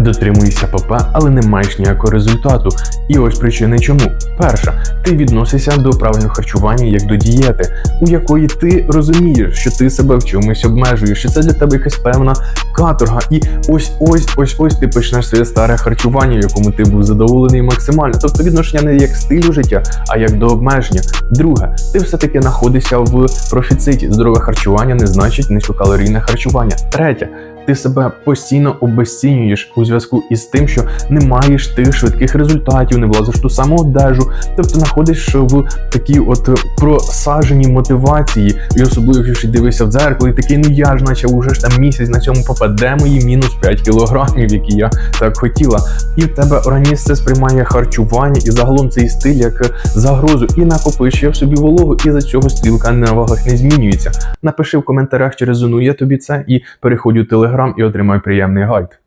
Дотримуєшся ПП, але не маєш ніякого результату. І ось причини чому. Перша, ти відносишся до правильного харчування як до дієти, у якої ти розумієш, що ти себе в чомусь обмежуєш, що це для тебе якась певна каторга. І ось ось ось ось ти почнеш своє старе харчування, в якому ти був задоволений максимально. Тобто відношення не як стилю життя, а як до обмеження. Друге, ти все-таки знаходишся в профіциті. Здорове харчування не значить низькокалорійне харчування. Третє, ти себе постійно обесцінюєш у зв'язку із тим, що не маєш тих швидких результатів, не влазиш ту саму одежу, тобто знаходиш в такій от просаженій мотивації, і особливо якщо дивишся в дзеркало, і такий, ну я ж наче уже ж там місяць на цьому попаде мої мінус 5 кілограмів, які я так хотіла. І в тебе організм це сприймає харчування і загалом цей стиль як загрозу і накопичує в собі вологу, і за цього стрілка на вагах не змінюється. Напиши в коментарях, чи резонує тобі це, і переходь у телеграм і отримай приємний гайд.